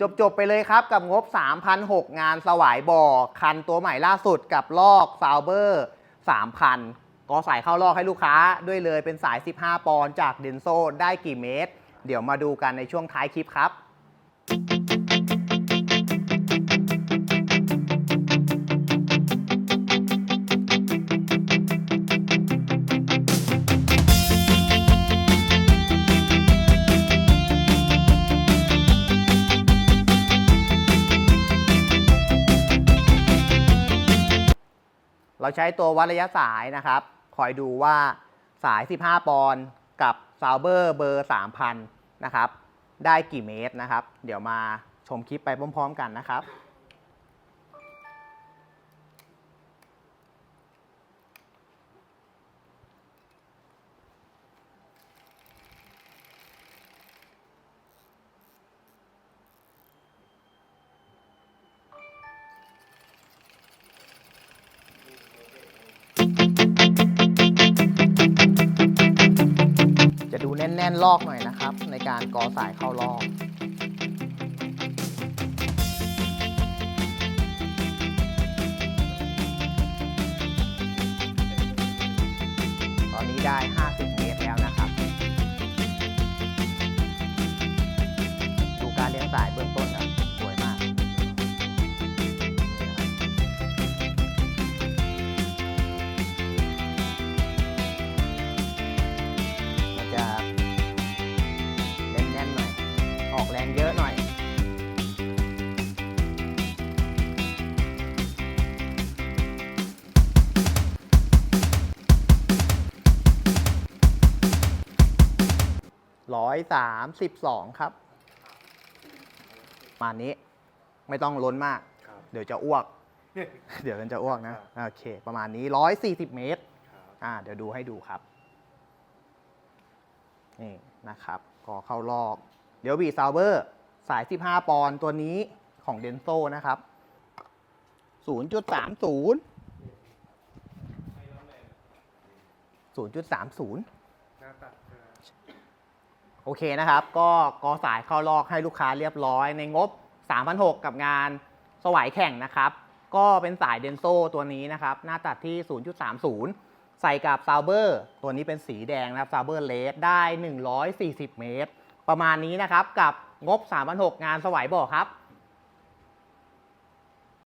จบ ๆ ไปเลยครับกับงบ 3,006 งานสวายบ่อ คันตัวใหม่ล่าสุดกับลอกซาวเบอร์ 3,000 ก็ใส่เข้าลอกให้ลูกค้าด้วยเลยเป็นสาย 15 ปอนด์จากเดนโซได้กี่เมตร เดี๋ยวมาดูกันในช่วงท้ายคลิปครับ เราใช้ตัววัดระยะสายนะครับ คอยดูว่าสาย 15 ปอนด์กับซาวเบอร์เบอร์ 3,000 นะครับ ได้กี่เมตรนะครับ เดี๋ยวมาชมคลิปไปพร้อม ๆ กันนะครับ น่นลอกหน่อยนะครับ ในการกอสายเข้าลอกตอนนี้ได้ 5 132 ครับ มานี้ไม่ต้องล้นมากเดี๋ยวจะอ้วก เดี๋ยวมันจะอ้วกนะ โอเค ประมาณนี้ 140 เมตรอ่า เดี๋ยวดูให้ดูครับ นี่นะครับ ก็เข้ารอบ เดี๋ยวบีซาวเบอร์ สาย 15 ปอนตัวนี้ของเดนโซนะครับ 0.30 0.30 หน้าตัด โอเคนะครับ ก็กอสายเข้าลอกให้ลูกค้าเรียบร้อยในงบ 3,600 กับงานสวายแข่งนะครับ ก็เป็นสายเดนโซตัวนี้นะครับ หน้าตัดที่ 0.30 ใส่กับซาวเบอร์ตัวนี้เป็นสีแดงนะครับซาวเบอร์เลสได้ 140 เมตร ประมาณนี้นะครับ กับงบ 3,600 งานสวายบ่อครับ